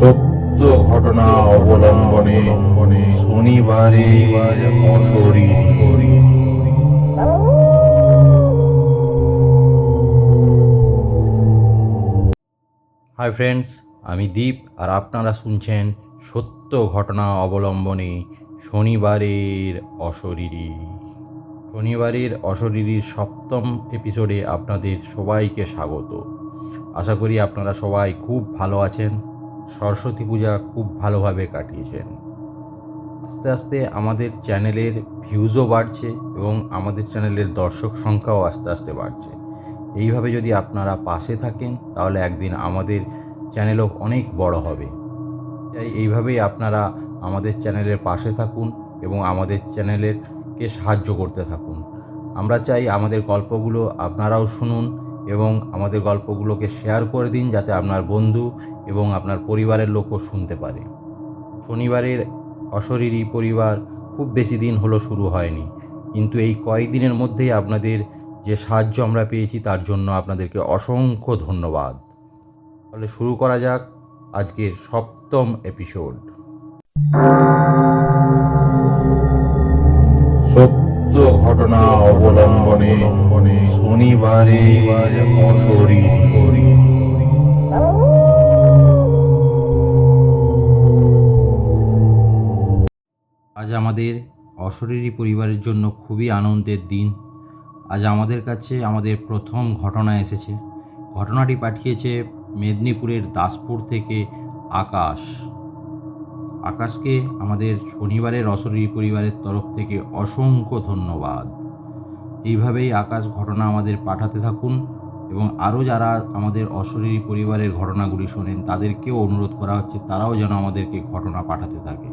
সত্য ঘটনা অবলম্বনে শনিবারে হাই ফ্রেন্ডস আমি দীপ আর আপনারা শুনছেন সত্য ঘটনা অবলম্বনে শনিবারের অশরীরী। শনিবারের অশরীরীর সপ্তম এপিসোডে আপনাদের সবাইকে স্বাগত। আশা করি আপনারা সবাই খুব ভালো আছেন। সরস্বতী পূজা খুব ভালোভাবে কাটিয়েছেন। আস্তে আস্তে আমাদের চ্যানেলের ভিউজও বাড়ছে এবং আমাদের চ্যানেলের দর্শক সংখ্যাও আস্তে আস্তে বাড়ছে। এইভাবে যদি আপনারা পাশে থাকেন, তাহলে একদিন আমাদের চ্যানেলও অনেক বড় হবে। তাই এইভাবেই আপনারা আমাদের চ্যানেলের পাশে থাকুন এবং আমাদের চ্যানেলেরকে সাহায্য করতে থাকুন। আমরা চাই আমাদের গল্পগুলো আপনারাও শুনুন এবং আমাদের গল্পগুলোকে শেয়ার করে দিন যাতে আপনার বন্ধু এবং আপনার পরিবারের লোকও শুনতে পারে। শনিবারের অশরীরী পরিবার খুব বেশি দিন হলো শুরু হয়নি। কিন্তু এই কয়েকদিনের মধ্যেই আপনাদের যে সাহায্য আমরা পেয়েছি তার জন্য আপনাদেরকে অসংখ্য ধন্যবাদ। তাহলে শুরু করা যাক আজকের সপ্তম এপিসোড ঘটনা অবলম্বনে শনিবারে আজ আমাদের অশরীরী পরিবারের জন্য খুবই আনন্দের দিন। আজ আমাদের কাছে আমাদের প্রথম ঘটনা এসেছে। ঘটনাটি পাঠিয়েছে মেদিনীপুরের দাসপুর থেকে আকাশ। আকাশকে আমাদের শনিবারের অশরীরী পরিবারের তরফ থেকে অসংখ্য ধন্যবাদ। এইভাবেই আকাশ ঘটনা আমাদের পাঠাতে থাকুন এবং আরও যারা আমাদের অশরীরী পরিবারের ঘটনাগুলি শোনেন, তাদেরকেও অনুরোধ করা হচ্ছে তারাও যেন আমাদেরকে ঘটনা পাঠাতে থাকে।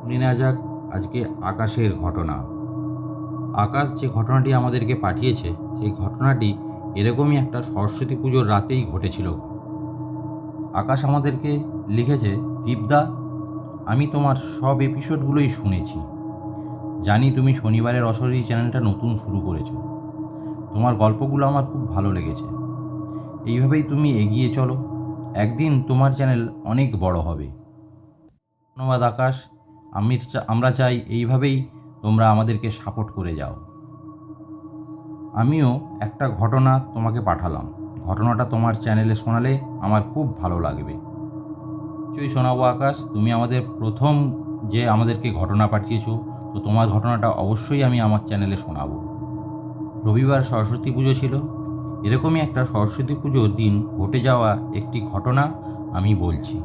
শুনে নেওয়া যাক আজকে আকাশের ঘটনা। আকাশ যে ঘটনাটি আমাদেরকে পাঠিয়েছে, সেই ঘটনাটি এরকমই একটা সরস্বতী পুজোর রাতেই ঘটেছিল। আকাশ আমাদেরকে লিখেছে, দীপদা আমি তোমার সব এপিসোডগুলোই শুনেছি। জানি তুমি শনিবারের অশরীরী চ্যানেলটা নতুন শুরু করেছ। তোমার গল্পগুলো আমার খুব ভালো লেগেছে। এইভাবেই তুমি এগিয়ে চলো। একদিন তোমার চ্যানেল অনেক বড় হবে। ধন্যবাদ আকাশ। আমি আমরা চাই এইভাবেই তোমরা আমাদেরকে সাপোর্ট করে যাও। আমিও একটা ঘটনা তোমাকে পাঠালাম। ঘটনাটা তোমার চ্যানেলে শোনালে আমার খুব ভালো লাগবে। নিশ্চয়ই শোনাবো আকাশ, তুমি আমাদের প্রথম যে আমাদেরকে ঘটনা পাঠিয়েছো, তো তোমার ঘটনাটা অবশ্যই আমি আমার চ্যানেলে শোনাবো। রবিবার সরস্বতী পুজো ছিল। এরকমই একটা সরস্বতী পুজোর দিন ঘটে যাওয়া একটি ঘটনা আমি বলছি।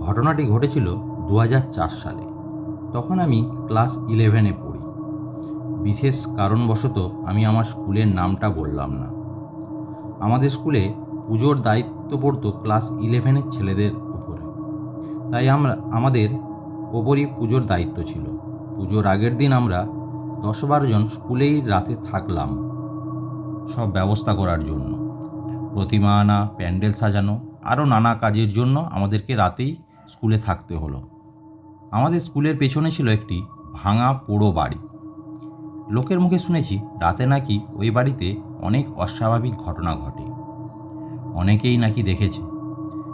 ঘটনাটি ঘটেছিল দু হাজার চার সালে। তখন আমি ক্লাস ইলেভেনে পড়ি। বিশেষ কারণবশত আমি আমার স্কুলের নামটা বললাম না। আমাদের স্কুলে পুজোর দায়িত্ব পড়তো ক্লাস ইলেভেনের ছেলেদের উপরে। তাই আমরা, আমাদের ওপরই পুজোর দায়িত্ব ছিল। পুজোর আগের দিন আমরা দশ জন স্কুলেই রাতে থাকলাম সব ব্যবস্থা করার জন্য। প্রতিমা আনা, প্যান্ডেল সাজানো আরও নানা কাজের জন্য আমাদেরকে রাতেই স্কুলে থাকতে হলো। আমাদের স্কুলের পেছনে ছিল একটি ভাঙা পোড়ো বাড়ি। লোকের মুখে শুনেছি রাতে নাকি ওই বাড়িতে অনেক অস্বাভাবিক ঘটনা ঘটে। অনেকেই নাকি দেখেছে।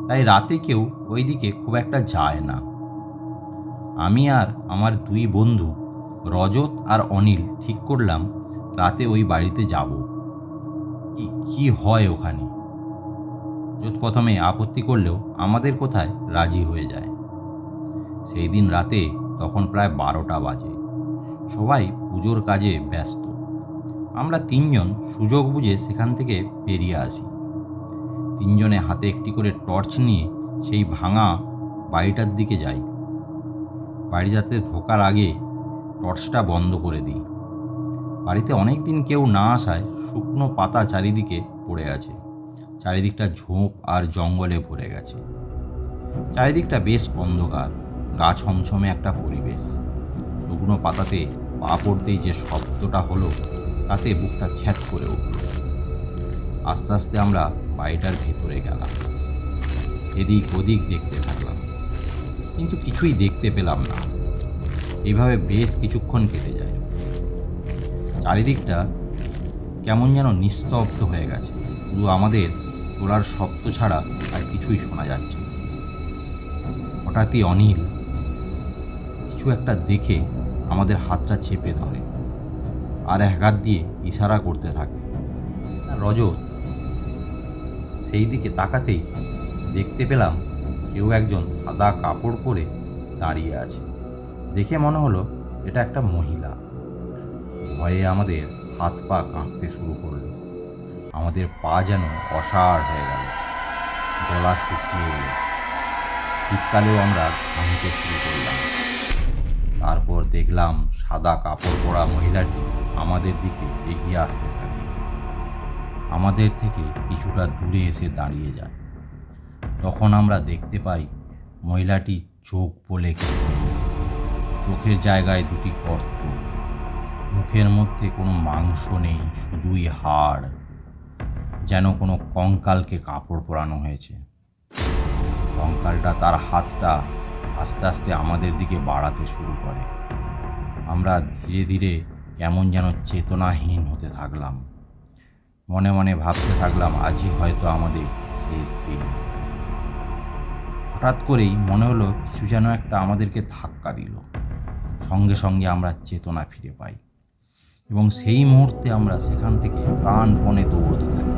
তাই রাতে কেউ ওই দিকে খুব একটা যায় না। আমি আর আমার দুই বন্ধু, রজত আর অনিল, ঠিক করলাম রাতে ওই বাড়িতে যাব। কি কি হয় ওখানে? রজত প্রথমে আপত্তি করলেও আমাদের কোথায় রাজি হয়ে যায়। সেই দিন রাতে তখন প্রায় বারোটা বাজে। সবাই পুজোর কাজে ব্যস্ত। আমরা তিনজন সুযোগ বুঝে সেখান থেকে বেরিয়ে আসি। তিনজনে হাতে একটি করে টর্চ নিয়ে সেই ভাঙা বাড়িটার দিকে যাই। বাড়িটাতে ঢোকার আগে টর্চটা বন্ধ করে দিই। বাড়িতে অনেক দিন কেউ না আসায় শুকনো পাতা চারিদিকে পড়ে আছে। চারিদিকটা ঝোপ আর জঙ্গলে ভরে গেছে। চারিদিকটা বেশ অন্ধকার, গা ছমছমে একটা পরিবেশ। শুকনো পাতাতে পা পড়তেই যে শব্দটা হলো, তাতে বুকটা ছ্যাত করে উঠল। আস্তে আস্তে আমরা বাড়িটার ভেতরে গেলাম। এদিক ওদিক দেখতে থাকলাম। কিন্তু কিছুই দেখতে পেলাম না। এইভাবে বেশ কিছুক্ষণ কেটে যায়। চারিদিকটা কেমন যেন নিস্তব্ধ হয়ে গেছে। শুধু আমাদের তোলার শব্দ ছাড়া আর কিছুই শোনা যাচ্ছে। হঠাৎই অনিল কিছু একটা দেখে আমাদের হাতটা চেপে ধরে। আর এক হাত দিয়ে ইশারা করতে থাকে। রজত সেই দিকে তাকাতেই দেখতে পেলাম কেউ একজন সাদা কাপড় পরে দাঁড়িয়ে আছে। দেখে মনে হলো এটা একটা মহিলা। ভয়ে আমাদের হাত পা কাঁপতে শুরু করল। আমাদের পা যেন অসাড় হয়ে গেল। গলা শুকিয়ে এলো। শীতকালেও আমরা ঘামতে শুরু করলাম। তারপর দেখলাম সাদা কাপড় পরা মহিলাটি আমাদের দিকে এগিয়ে আসতে থাকে। আমাদের থেকে কিছুটা দূরে এসে দাঁড়িয়ে যায়। তখন আমরা দেখতে পাই মহিলাটি চোখ বলে চোখের জায়গায় দুটি গর্ত। মুখের মধ্যে কোনো মাংস নেই, শুধুই হাড়। যেন কোনো কঙ্কালকে কাপড় পরানো হয়েছে। কঙ্কালটা তার হাতটা আস্তে আস্তে আমাদের দিকে বাড়াতে শুরু করে। আমরা ধীরে ধীরে কেমন যেন চেতনাহীন হতে থাকলাম। মনে মনে ভাবতে থাকলাম, আজই হয়তো আমাদের শেষ দিন। হঠাৎ করেই মনে হলো কিছু যেন একটা আমাদেরকে ধাক্কা দিল। সঙ্গে সঙ্গে আমরা চেতনা ফিরে পাই এবং সেই মুহূর্তে আমরা সেখান থেকে প্রাণপণে দৌড়তে থাকি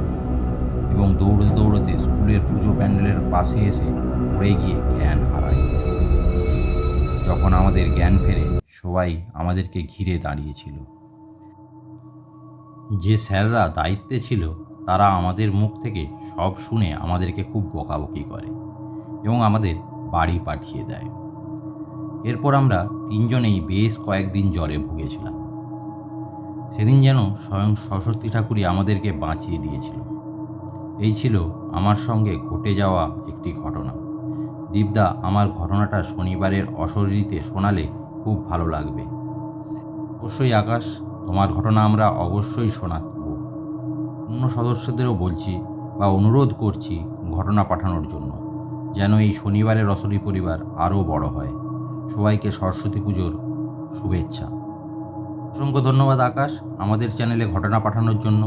এবং দৌড়তে দৌড়তে স্কুলের পুজো প্যান্ডেলের পাশে এসে পড়ে গিয়ে জ্ঞান হারাই। যখন আমাদের জ্ঞান ফেরে, সবাই আমাদেরকে ঘিরে দাঁড়িয়েছিল। যে স্যাররা দায়িত্বে ছিল, তারা আমাদের মুখ থেকে সব শুনে আমাদেরকে খুব বকাবকি করে এবং আমাদের বাড়ি পাঠিয়ে দেয়। এরপর আমরা তিনজনেই বেশ কয়েকদিন জ্বরে ভুগেছিলাম। সেদিন যেন স্বয়ং সরস্বতী ঠাকুরই আমাদেরকে বাঁচিয়ে দিয়েছিল। এই ছিল আমার সঙ্গে ঘটে যাওয়া একটি ঘটনা। দীপদা, আমার ঘটনাটা শনিবারের অশরীরিতে শোনালে খুব ভালো লাগবে। অবশ্যই আকাশ তোমার ঘটনা আমরা অবশ্যই শোনাব অন্য সদস্যদেরও বলছি বা অনুরোধ করছি ঘটনা পাঠানোর জন্য, যেন এই শনিবারের রসলি পরিবার আরও বড় হয়। সবাইকে সরস্বতী পুজোর শুভেচ্ছা। অসংখ্য ধন্যবাদ আকাশ, আমাদের চ্যানেলে ঘটনা পাঠানোর জন্য।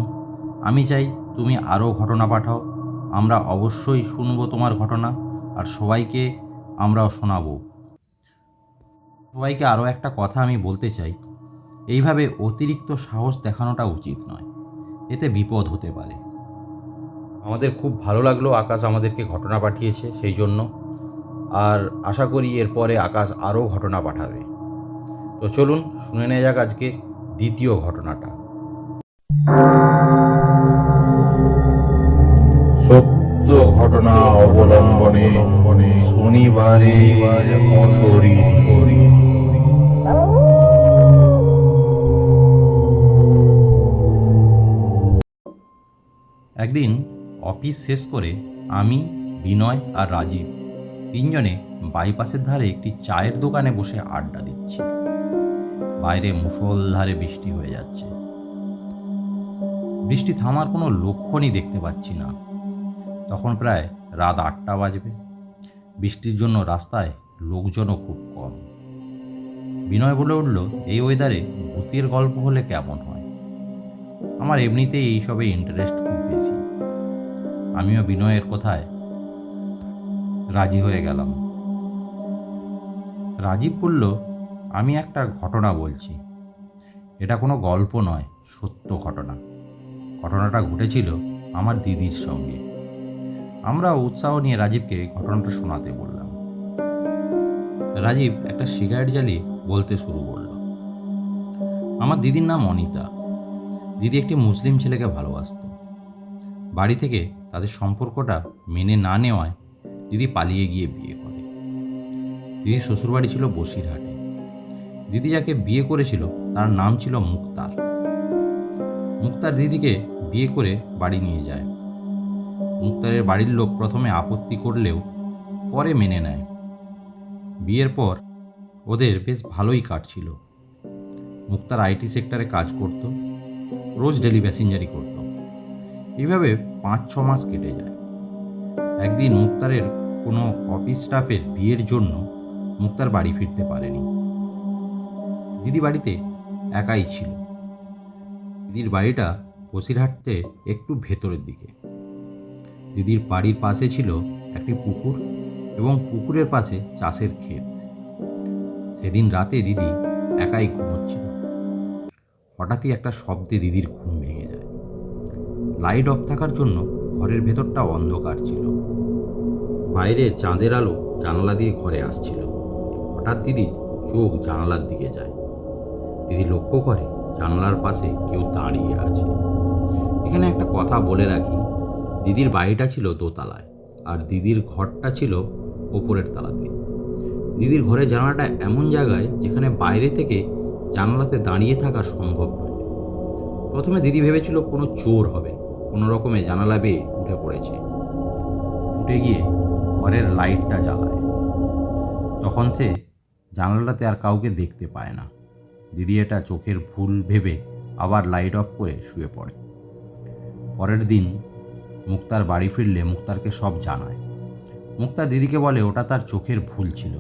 আমি চাই তুমি আরও ঘটনা পাঠাও। আমরা অবশ্যই শুনব তোমার ঘটনা আর সবাইকে আমরাও শোনাবো। সবাইকে আরও একটা কথা আমি বলতে চাই। এইভাবে অতিরিক্ত সাহস দেখানোটা উচিত নয়। এতে বিপদ হতে পারে। আমাদের খুব ভালো লাগল আকাশ আমাদেরকে ঘটনা পাঠিয়েছে সেই জন্য। আর আশা করি এরপরে আকাশ আরও ঘটনা পাঠাবে। তো চলুন শুনে নেওয়া যাক আজকে দ্বিতীয় ঘটনাটা। সত্য ঘটনা অবলম্বনে শনিবারে অশরীরী। একদিন অফিস শেষ করে আমি, বিনয় আর রাজীব তিনজনে বাইপাসের ধারে একটি চায়ের দোকানে বসে আড্ডা দিচ্ছি। বাইরে মুষলধারে বৃষ্টি হয়ে যাচ্ছে। বৃষ্টি থামার কোনো লক্ষণই দেখতে পাচ্ছি না। তখন প্রায় রাত আটটা বাজবে। বৃষ্টির জন্য রাস্তায় লোকজনও খুব কম। বিনয় বলে উঠল, এই ওয়েদারে ভূতের গল্প হলে কেমন হয়? আমার এমনিতেই এইসবে ইন্টারেস্ট খুব বেশি। আমিও বিনয়ের কথায় রাজি হয়ে গেলাম। রাজীব বলল, আমি একটা ঘটনা বলছি। এটা কোনো গল্প নয়, সত্য ঘটনা। ঘটনাটা ঘটেছিল আমার দিদির সঙ্গে। আমরা উৎসাহ নিয়ে রাজীবকে ঘটনাটা শোনাতে বললাম। রাজীব একটা সিগারেট জ্বালিয়ে বলতে শুরু করল। আমার দিদির নাম অনিতা। দিদি একটি মুসলিম ছেলেকে ভালোবাসত। বাড়ি থেকে তাদের সম্পর্কটা মেনে না নেওয়ায় দিদি পালিয়ে গিয়ে বিয়ে করে। দিদির শ্বশুরবাড়ি ছিল বসিরহাটে। দিদি যাকে বিয়ে করেছিল তার নাম ছিল মুক্তার। মুক্তার দিদিকে বিয়ে করে বাড়ি নিয়ে যায়। মুক্তারের বাড়ির লোক প্রথমে আপত্তি করলেও পরে মেনে নেয়। বিয়ের পর ওদের বেশ ভালোই কাটছিল। মুক্তার আইটি সেক্টরে কাজ করত। রোজ ডেলি প্যাসেঞ্জারি করত এইভাবে পাঁচ, ছ মাস কেটে যায়। একদিন মুক্তারের কোনো অফিস স্টাফের বিয়ের জন্য মুক্তার বাড়ি ফিরতে পারেনি। দিদি বাড়িতে একাই ছিল। দিদির বাড়িটা বসিরহাটতে একটু ভেতরের দিকে। দিদির বাড়ির পাশে ছিল একটি পুকুর এবং পুকুরের পাশে চাষের ক্ষেত। সেদিন রাতে দিদি একাই ঘুমোচ্ছিল। হঠাৎই একটা শব্দে দিদির ঘুম ভেঙে যায়। লাইট অফ থাকার জন্য ঘরের ভেতরটা অন্ধকার ছিল। বাইরের চাঁদের আলো জানালা দিয়ে ঘরে আসছিল। হঠাৎ দিদি চোখ জানালার দিকে যায়। দিদি লক্ষ্য করে জানালার পাশে কেউ দাঁড়িয়ে আছে। এখানে একটা কথা বলে রাখি, দিদির বাড়িটা ছিল দোতলায় আর দিদির ঘরটা ছিল ওপরের তালাতে। দিদির ঘরের জানালাটা এমন জায়গায় যেখানে বাইরে থেকে জানালাতে দাঁড়িয়ে থাকা সম্ভব নয়। প্রথমে দিদি ভেবেছিল কোনো চোর হবে, কোনো রকমে জানালা বেয়ে উঠে পড়েছে। উঠে গিয়ে ঘরের লাইটটা জ্বালায়। তখন সে জানালাতে আর কাউকে দেখতে পায় না। দিদি এটা চোখের ভুল ভেবে আবার লাইট অফ করে শুয়ে পড়ে। পরের দিন মুক্তার বাড়ি ফিরলে মুক্তারকে সব জানায়। মুক্তার দিদিকে বলে, ওটা তার চোখের ভুল ছিল,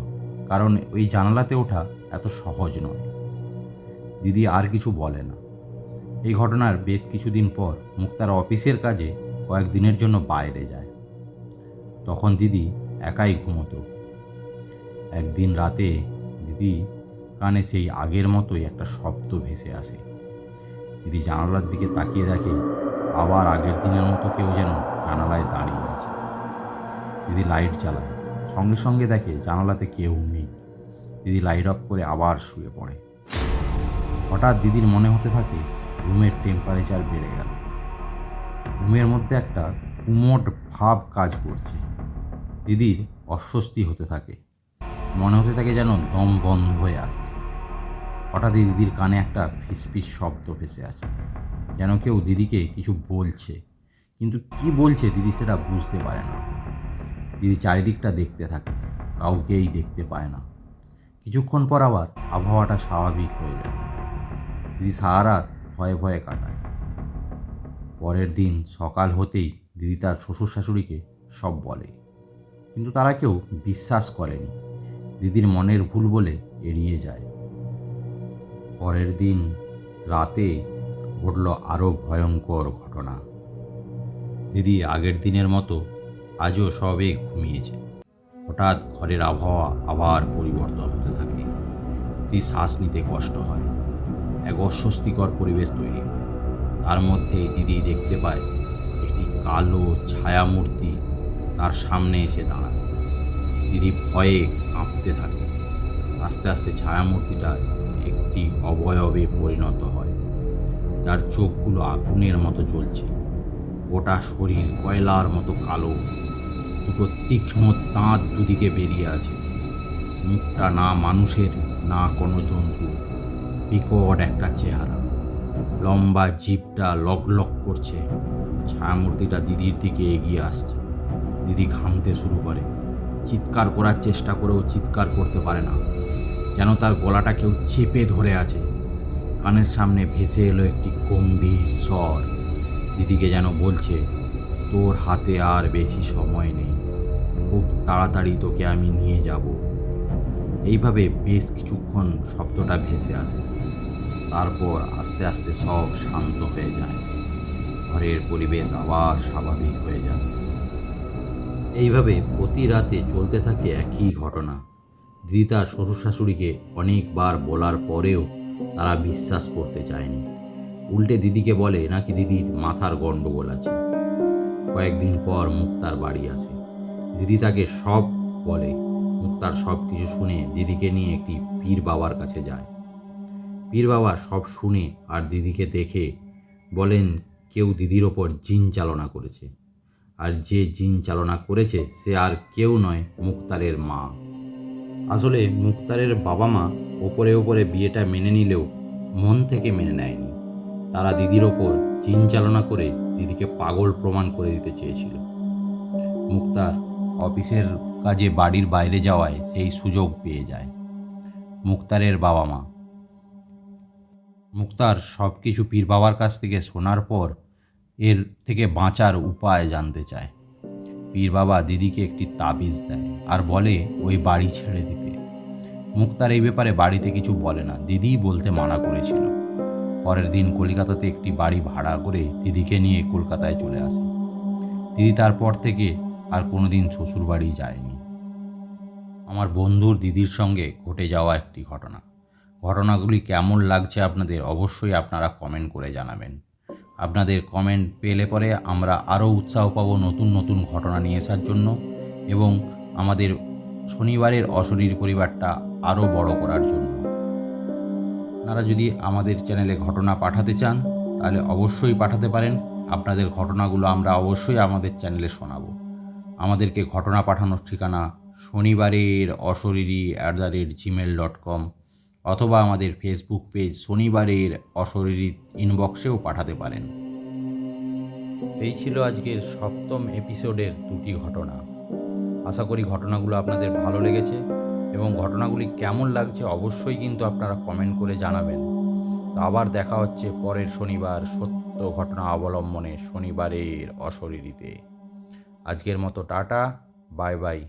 কারণ ওই জানালাতে ওঠা এত সহজ নয়। দিদি আর কিছু বলে না। এই ঘটনার বেশ কিছুদিন পর মুক্তার অফিসের কাজে কয়েকদিনের জন্য বাইরে যায়। তখন দিদি একাই ঘুমোতো। একদিন রাতে দিদি কানে সেই আগের মতোই একটা শব্দ ভেসে আসে। দিদি জানালার দিকে তাকিয়ে দেখে আবার আগের দিনের মতো কেউ যেন জানালায় দাঁড়িয়ে আছে। দিদি লাইট জ্বালায়। সঙ্গে সঙ্গে দেখে জানালাতে কেউ নেই। দিদি লাইট অফ করে আবার শুয়ে পড়ে। হঠাৎ দিদির মনে হতে থাকে রুমের টেম্পারেচার বেড়ে গেল। রুমের মধ্যে একটা কুমোট ভাব কাজ করছে। দিদির অস্বস্তি হতে থাকে। মনে হতে থাকে যেন দম বন্ধ হয়ে আসছে। হঠাৎই দিদির কানে একটা ফিসফিস শব্দ ভেসে আছে যেন কেউ দিদিকে কিছু বলছে। কিন্তু কি বলছে দিদি সেটা বুঝতে পারে না। দিদি চারিদিকটা দেখতে থাকে। কাউকেই দেখতে পায় না। কিছুক্ষণ পর আবার আবহাওয়াটা স্বাভাবিক হয়ে যায়। দিদি সারা রাত ভয়ে ভয়ে কাটায়। পরের দিন সকাল হতেই দিদি তার শ্বশুর শাশুড়িকে সব বলে। কিন্তু তারা কেউ বিশ্বাস করেনি। দিদির মনের ভুল বলে এড়িয়ে যায়। পরের দিন রাতে ঘটল আরও ভয়ঙ্কর ঘটনা। দিদি আগের দিনের মতো আজও সবে ঘুমিয়েছে। হঠাৎ ঘরের আবহাওয়া আবার পরিবর্তন হতে থাকে। দিদি শ্বাস নিতে কষ্ট হয়। এক অস্বস্তিকর পরিবেশ তৈরি তার মধ্যে দিদি দেখতে পায় একটি কালো ছায়ামূর্তি তার সামনে এসে দাঁড়ায়। দিদি ভয়ে কাঁপতে থাকে। আস্তে আস্তে ছায়ামূর্তিটা একটি অবয়বে পরিণত হয়। যার চোখগুলো আগুনের মতো জ্বলছে। গোটা শরীর কয়লার মতো কালো। দুটো তীক্ষ্ণ দাঁত দুদিকে বেরিয়ে আছে। মুখটা না মানুষের, না কোনো জন্তু। বিকট একটা চেহারা। লম্বা জিপটা লক লক করছে। ছায়ামূর্তিটা দিদির দিকে এগিয়ে আসছে। দিদি ঘামতে শুরু করে। চিৎকার করার চেষ্টা করেও চিৎকার করতে পারে না। যেন তার গলাটা কেউ চেপে ধরে আছে। কানের সামনে ভেসে এলো একটি গম্ভীর স্বর। দিদিকে যেন বলছে, তোর হাতে আর বেশি সময় নেই। খুব তাড়াতাড়ি তোকে আমি নিয়ে যাব। এইভাবে বেশ কিছুক্ষণ শব্দটা ভেসে আসে। তারপর আস্তে আস্তে সব শান্ত হয়ে যায়। ঘরের পরিবেশ আবার স্বাভাবিক হয়ে যায়। এইভাবে প্রতি রাতে চলতে থাকে একই ঘটনা। দিদি তার শ্বশুর শাশুড়িকে অনেকবার বলার পরেও তারা বিশ্বাস করতে চায়নি। উল্টে দিদিকে বলে, নাকি দিদির মাথার গণ্ডগোল আছে? কয়েকদিন পর মুক্তার বাড়ি আসে। দিদি তাকে সব বলে মুক্তার সব কিছু শুনে দিদিকে নিয়ে একটি পীর বাবার কাছে যায়। পীর বাবা সব শুনে আর দিদিকে দেখে বলেন, কেউ দিদির ওপর জিন চালনা করেছে। আর যে জিন চালনা করেছে সে আর কেউ নয়, মুক্তারের মা। আসলে মুক্তারের বাবা মা ওপরে ওপরে বিয়েটা মেনে নিলেও মন থেকে মেনে নেয়নি। তারা দিদির ওপর জিন চালনা করে দিদিকে পাগল প্রমাণ করে দিতে চেয়েছিল। মুক্তার অফিসের কাজে বাড়ির বাইরে যাওয়ায় সেই সুযোগ পেয়ে যায়। মুক্তারের বাবা মা। মুক্তার সব কিছু পীর বাবার কাছ থেকে শোনার পর এর থেকে বাঁচার উপায় জানতে চায়। পীর বাবা দিদিকে একটি তাবিজ দেয় আর বলে, ওই বাড়ি ছেড়ে দিতে। মুক্তার এই ব্যাপারে বাড়িতে কিছু বলে না, দিদি বলতে মানা করেছিল। পরের দিন কলকাতাতে একটি বাড়ি ভাড়া করে দিদিকে নিয়ে কলকাতায় চলে আসে। দিদি তারপর থেকে আর কোনো দিন শ্বশুর বাড়ি যায়নি। আমার বন্ধুর দিদির সঙ্গে ঘটে যাওয়া একটি ঘটনা। ঘটনাগুলি কেমন লাগছে আপনাদের অবশ্যই আপনারা কমেন্ট করে জানাবেন। আপনাদের কমেন্ট পেলে পরে আমরা আরও উৎসাহ পাবো নতুন নতুন ঘটনা নিয়ে আসার জন্য এবং আমাদের শনিবারের অশরীর পরিবারটা আরও বড় করার জন্য। আপনারা যদি আমাদের চ্যানেলে ঘটনা পাঠাতে চান, তাহলে অবশ্যই পাঠাতে পারেন। আপনাদের ঘটনাগুলো আমরা অবশ্যই আমাদের চ্যানেলে শোনাবো। আমাদেরকে ঘটনা পাঠানোর ঠিকানা শনিবারের অশরীরী at the rate Gmail dot com অথবা আমাদের ফেসবুক পেজ শনিবারের অশরীরী ইনবক্সেও পাঠাতে পারেন। এই ছিল আজকের সপ্তম এপিসোডের দুটি ঘটনা। আশা করি ঘটনাগুলো আপনাদের ভালো লেগেছে এবং ঘটনাগুলি কেমন লাগছে অবশ্যই কিন্তু আপনারা কমেন্ট করে জানাবেন। তো আবার দেখা হচ্ছে পরের শনিবার সত্য ঘটনা অবলম্বনে শনিবারের অশরীরীতে। আজকের মতো টাটা বাই বাই